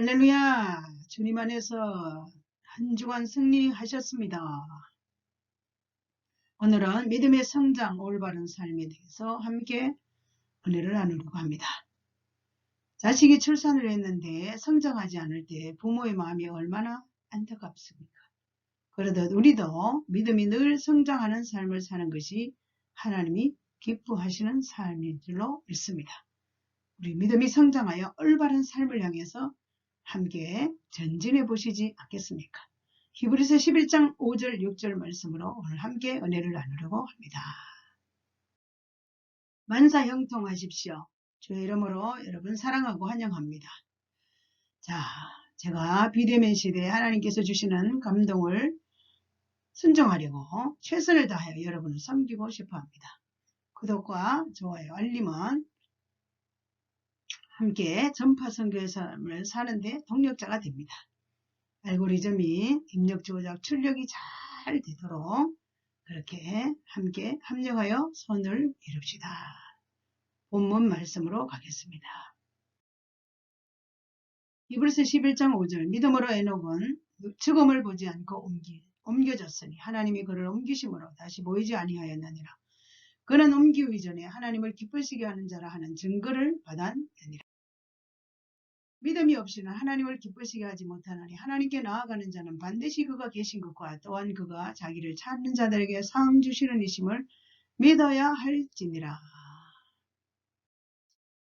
할렐루야! 주님 안에서 한 주간 승리하셨습니다. 오늘은 믿음의 성장, 올바른 삶에 대해서 함께 은혜를 나누려고 합니다. 자식이 출산을 했는데 성장하지 않을 때 부모의 마음이 얼마나 안타깝습니까? 그러듯 우리도 믿음이 늘 성장하는 삶을 사는 것이 하나님이 기뻐하시는 삶인 줄로 믿습니다. 우리 믿음이 성장하여 올바른 삶을 향해서 함께 전진해 보시지 않겠습니까? 히브리서 11장 5절 6절 말씀으로 오늘 함께 은혜를 나누려고 합니다. 만사 형통하십시오. 주의 이름으로 여러분 사랑하고 환영합니다. 자, 제가 비대면 시대에 하나님께서 주시는 감동을 순종하려고 최선을 다하여 여러분을 섬기고 싶어 합니다. 구독과 좋아요, 알림은 함께 전파 선교의 삶을 사는데 동력자가 됩니다. 알고리즘이 입력 조작 출력이 잘 되도록 그렇게 함께 합력하여 손을 이룹시다. 본문 말씀으로 가겠습니다. 이브리스 11장 5절 믿음으로 에녹은 죽음을 보지 않고 옮기, 옮겨졌으니 하나님이 그를 옮기심으로 다시 보이지 아니하였느니라. 그는 옮기기 전에 하나님을 기쁘시게 하는 자라 하는 증거를 받았느니라. 믿음이 없이는 하나님을 기쁘시게 하지 못하나니 하나님께 나아가는 자는 반드시 그가 계신 것과 또한 그가 자기를 찾는 자들에게 상 주시는 이심을 믿어야 할지니라.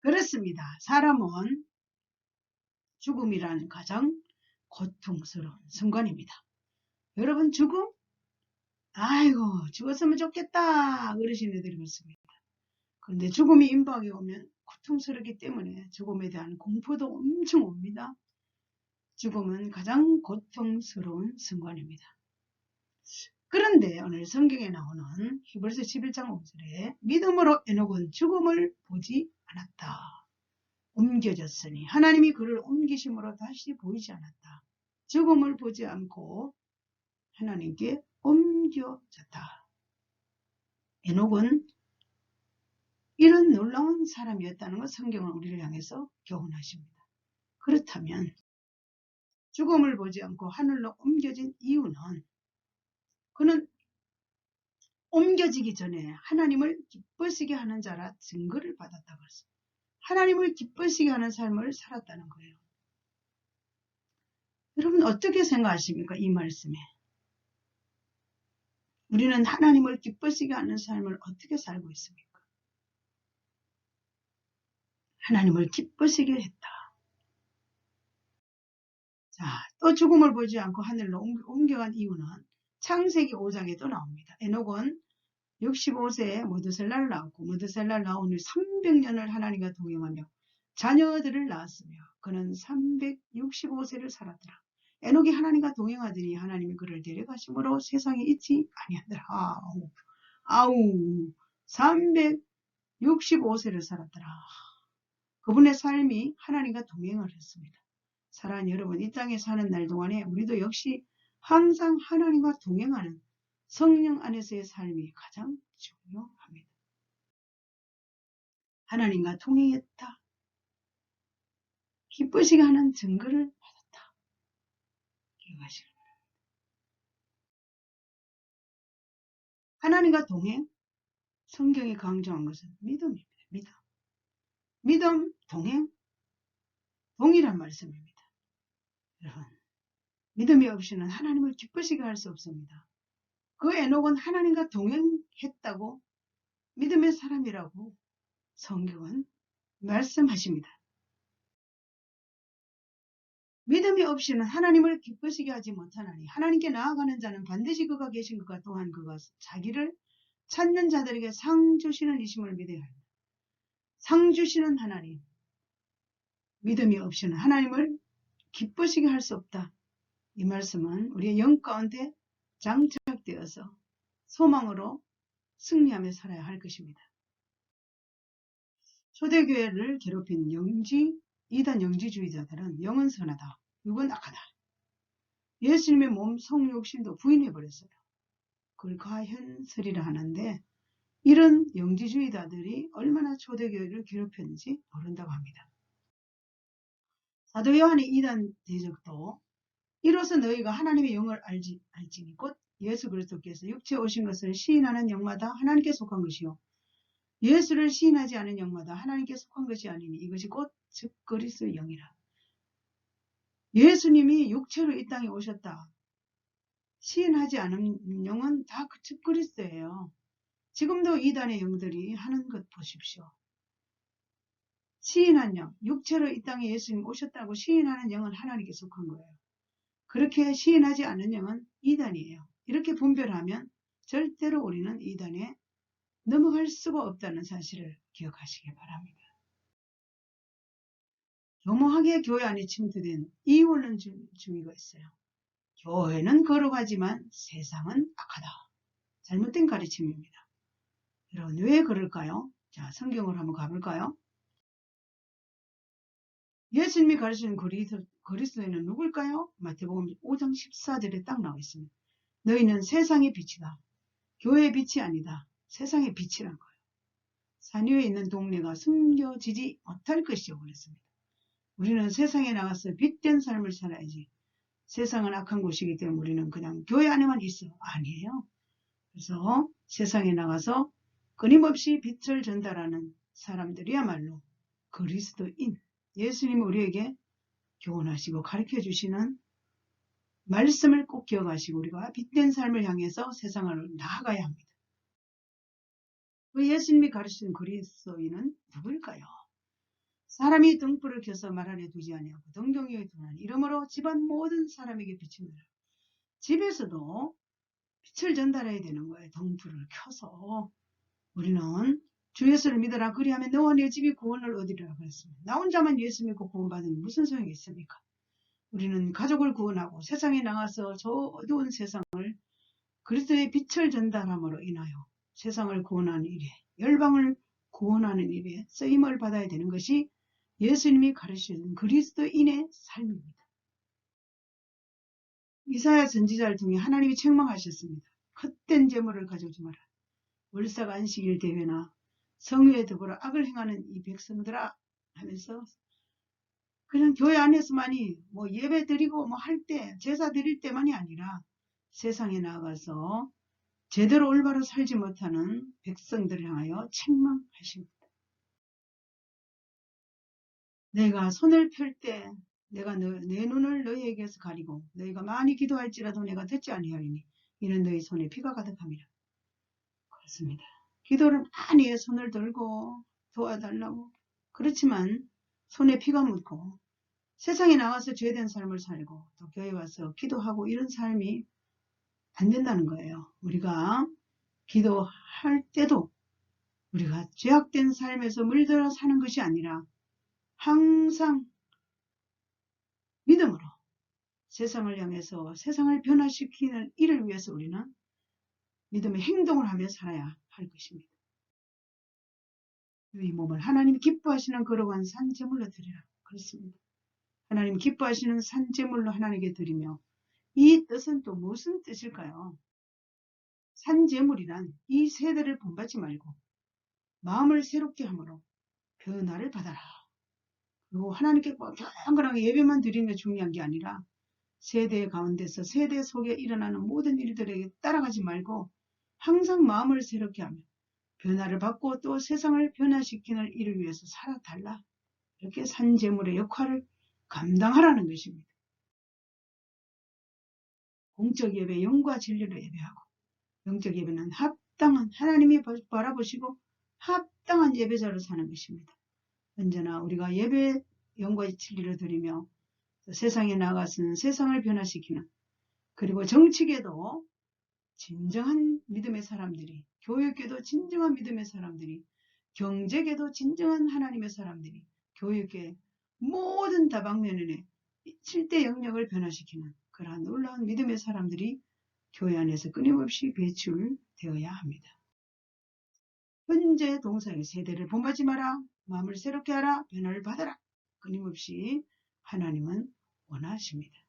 그렇습니다. 사람은 죽음이란 가장 고통스러운 순간입니다. 여러분 죽음? 아이고 죽었으면 좋겠다 그러시는 애들이 많습니다. 그런데 죽음이 임박에 오면 고통스럽기 때문에 죽음에 대한 공포도 엄청 옵니다. 죽음은 가장 고통스러운 순간입니다. 그런데 오늘 성경에 나오는 히브리서 11장 5절에 믿음으로 에녹은 죽음을 보지 않았다. 옮겨졌으니 하나님이 그를 옮기심으로 다시 보이지 않았다. 죽음을 보지 않고 하나님께 옮겨졌다. 에녹은 이런 놀라운 사람이었다는 것 성경은 우리를 향해서 교훈하십니다. 그렇다면 죽음을 보지 않고 하늘로 옮겨진 이유는 그는 옮겨지기 전에 하나님을 기쁘시게 하는 자라 증거를 받았다고 했습니다. 하나님을 기쁘시게 하는 삶을 살았다는 거예요. 여러분 어떻게 생각하십니까? 이 말씀에. 우리는 하나님을 기쁘시게 하는 삶을 어떻게 살고 있습니까? 하나님을 기쁘시게 했다. 자, 또 죽음을 보지 않고 하늘로 옮겨간 이유는 창세기 5장에도 나옵니다. 에녹은 65세에 모드셀라를 낳았고 모드셀라를 낳은 후 300년을 하나님과 동행하며 자녀들을 낳았으며 그는 365세를 살았더라. 에녹이 하나님과 동행하더니 하나님이 그를 데려가심으로 세상에 있지 아니하더라. 아우, 아우 365세를 살았더라. 그분의 삶이 하나님과 동행을 했습니다. 사랑하는 여러분, 이 땅에 사는 날 동안에 우리도 역시 항상 하나님과 동행하는 성령 안에서의 삶이 가장 중요합니다. 하나님과 동행했다. 기쁘시게 하는 증거를 받았다. 기억하시기 바랍니다. 하나님과 동행, 성경이 강조한 것은 믿음입니다. 믿음. 믿음, 동행, 동일한 말씀입니다. 여러분, 믿음이 없이는 하나님을 기쁘시게 할 수 없습니다. 그 에녹은 하나님과 동행했다고 믿음의 사람이라고 성경은 말씀하십니다. 믿음이 없이는 하나님을 기쁘시게 하지 못하나니 하나님께 나아가는 자는 반드시 그가 계신 것과 또한 그가 자기를 찾는 자들에게 상 주시는 이심을 믿어야 합니다. 상 주시는 하나님, 믿음이 없이는 하나님을 기쁘시게 할 수 없다. 이 말씀은 우리의 영 가운데 장착되어서 소망으로 승리하며 살아야 할 것입니다. 초대교회를 괴롭힌 영지, 이단 영지주의자들은 영은 선하다, 육은 악하다. 예수님의 몸 성욕심도 부인해버렸어요. 그걸 과현설이라 하는데 이런 영지주의자들이 얼마나 초대교회를 괴롭혔는지 모른다고 합니다. 사도 요한의 이단 대적도 이로써 너희가 하나님의 영을 알지, 알지니 곧 예수 그리스도께서 육체에 오신 것을 시인하는 영마다 하나님께 속한 것이요 예수를 시인하지 않은 영마다 하나님께 속한 것이 아니니 이것이 곧 즉 그리스도의 영이라. 예수님이 육체로 이 땅에 오셨다. 시인하지 않은 영은 다즉 그리스도예요. 지금도 이단의 영들이 하는 것 보십시오. 시인한 영, 육체로 이 땅에 예수님 오셨다고 시인하는 영은 하나님께 속한 거예요. 그렇게 시인하지 않는 영은 이단이에요. 이렇게 분별하면 절대로 우리는 이단에 넘어갈 수가 없다는 사실을 기억하시기 바랍니다. 교모하게 교회 안에 침투된 이원론 주의가 있어요. 교회는 거룩하지만 세상은 악하다. 잘못된 가르침입니다. 여러분 왜 그럴까요? 자 성경을 한번 가볼까요? 예수님이 가르치는 그리스도, 그리스도인은 누굴까요? 마태복음 5장 14절에 딱 나와 있습니다. 너희는 세상의 빛이다. 교회의 빛이 아니다. 세상의 빛이란 거예요. 산 위에 있는 동네가 숨겨지지 못할 것이요 그랬습니다. 우리는 세상에 나가서 빛된 삶을 살아야지. 세상은 악한 곳이기 때문에 우리는 그냥 교회 안에만 있어. 아니에요. 그래서 세상에 나가서 끊임없이 빛을 전달하는 사람들이야말로 그리스도인 예수님이 우리에게 교훈하시고 가르쳐 주시는 말씀을 꼭 기억하시고 우리가 빛된 삶을 향해서 세상을 나아가야 합니다. 그 예수님이 가르치는 그리스도인은 누구일까요? 사람이 등불을 켜서 말 안에 두지 아니하고 등경에 두는 이러므로 집안 모든 사람에게 비치느라 집에서도 빛을 전달해야 되는 거예요. 등불을 켜서 우리는 주 예수를 믿어라 그리하면 너와 내 집이 구원을 얻으리라 그랬습니다. 나 혼자만 예수 믿고 구원받으면 무슨 소용이 있습니까? 우리는 가족을 구원하고 세상에 나가서 저 어두운 세상을 그리스도의 빛을 전달함으로 인하여 세상을 구원하는 일에 열방을 구원하는 일에 쓰임을 받아야 되는 것이 예수님이 가르치는 그리스도인의 삶입니다. 이사야 선지자를 통해 하나님이 책망하셨습니다. 헛된 재물을 가져오지 마라. 월삭 안식일 대회나 성회에 더불어 악을 행하는 이 백성들아 하면서 그냥 교회 안에서만이 뭐 예배 드리고 뭐 할 때 제사 드릴 때만이 아니라 세상에 나가서 제대로 올바로 살지 못하는 백성들을 향하여 책망하십니다. 내가 손을 펼 때 내가 너, 내 눈을 너희에게서 가리고 너희가 많이 기도할지라도 내가 듣지 아니하리니 이는 너희 손에 피가 가득함이라. 그렇습니다. 기도를 많이 해 손을 들고 도와달라고 그렇지만 손에 피가 묻고 세상에 나와서 죄된 삶을 살고 또 교회 와서 기도하고 이런 삶이 안 된다는 거예요. 우리가 기도할 때도 우리가 죄악된 삶에서 물들어 사는 것이 아니라 항상 믿음으로 세상을 향해서 세상을 변화시키는 일을 위해서 우리는 믿음의 행동을 하며 살아야 할 것입니다. 이 몸을 하나님 기뻐하시는 거룩한 산재물로 드리라. 그렇습니다. 하나님 기뻐하시는 산재물로 하나님께 드리며 이 뜻은 또 무슨 뜻일까요? 산재물이란 이 세대를 본받지 말고 마음을 새롭게 함으로 변화를 받아라. 그리고 하나님께 건강하게 예배만 드리는 게 중요한 게 아니라 세대 가운데서 세대 속에 일어나는 모든 일들에게 따라가지 말고 항상 마음을 새롭게 하며 변화를 받고 또 세상을 변화시키는 일을 위해서 살아달라. 이렇게 산재물의 역할을 감당하라는 것입니다. 공적 예배 영과 진리로 예배하고 영적 예배는 합당한 하나님이 바라보시고 합당한 예배자로 사는 것입니다. 언제나 우리가 예배 영과 진리를 드리며 세상에 나가서는 세상을 변화시키는 그리고 정치계도 진정한 믿음의 사람들이 교육계도 진정한 믿음의 사람들이 경제계도 진정한 하나님의 사람들이 교육계 모든 다방면에 7대 영역을 변화시키는 그러한 놀라운 믿음의 사람들이 교회 안에서 끊임없이 배출되어야 합니다. 현재 동사의 세대를 본받지 마라. 마음을 새롭게 하라. 변화를 받아라. 끊임없이 하나님은 원하십니다.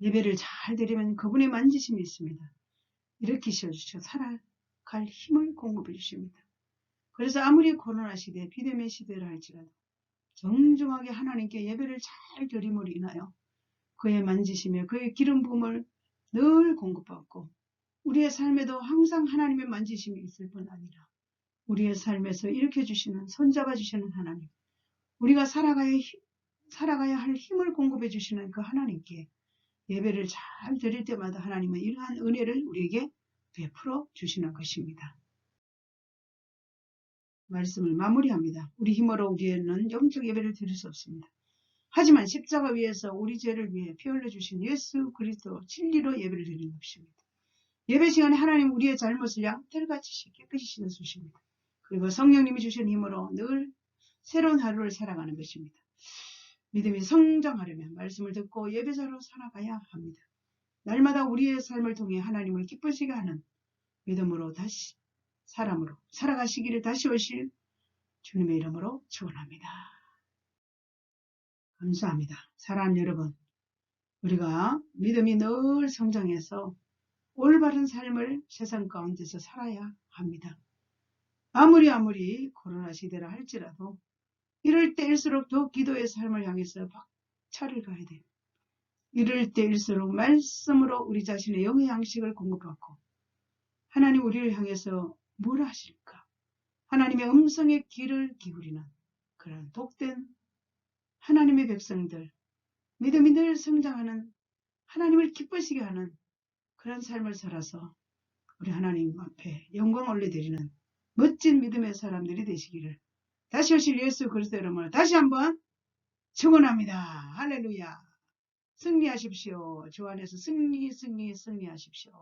예배를 잘 드리면 그분의 만지심이 있습니다. 일으키셔 주셔 살아갈 힘을 공급해 주십니다. 그래서 아무리 시대, 비대면 시대를 할지라도 정중하게 하나님께 예배를 잘 드림으로 인하여 그의 만지심에 그의 기름 부음을 늘 공급받고 우리의 삶에도 항상 하나님의 만지심이 있을 뿐 아니라 우리의 삶에서 일으켜 주시는 손잡아 주시는 하나님 우리가 살아가야, 힘- 살아가야 할 힘을 공급해 주시는 그 하나님께 예배를 잘 드릴 때마다 하나님은 이러한 은혜를 우리에게 베풀어 주시는 것입니다. 말씀을 마무리합니다. 우리 힘으로 우리는 영적 예배를 드릴 수 없습니다. 하지만 십자가 위에서 우리 죄를 위해 피 흘려 주신 예수 그리스도 진리로 예배를 드리는 것입니다. 예배 시간에 하나님 우리의 잘못을 양털같이 깨끗이 씻어 주십니다. 그리고 성령님이 주신 힘으로 늘 새로운 하루를 살아가는 것입니다. 믿음이 성장하려면 말씀을 듣고 예배자로 살아가야 합니다. 날마다 우리의 삶을 통해 하나님을 기쁘시게 하는 믿음으로 다시 사람으로 살아가시기를 다시 오실 주님의 이름으로 축원합니다. 감사합니다. 사랑하는 여러분, 우리가 믿음이 늘 성장해서 올바른 삶을 세상 가운데서 살아야 합니다. 아무리 아무리 코로나 시대라 할지라도 이럴 때일수록 더 기도의 삶을 향해서 박차를 가야 돼요. 이럴 때일수록 말씀으로 우리 자신의 영의 양식을 공급받고 하나님 우리를 향해서 뭘 하실까? 하나님의 음성의 귀를 기울이는 그런 독된 하나님의 백성들, 믿음이 늘 성장하는 하나님을 기쁘시게 하는 그런 삶을 살아서 우리 하나님 앞에 영광 올려드리는 멋진 믿음의 사람들이 되시기를 다시 오실 예수 그리스도 이름으로 다시 한번 축원합니다. 할렐루야. 승리하십시오. 주 안에서 승리, 승리, 승리하십시오.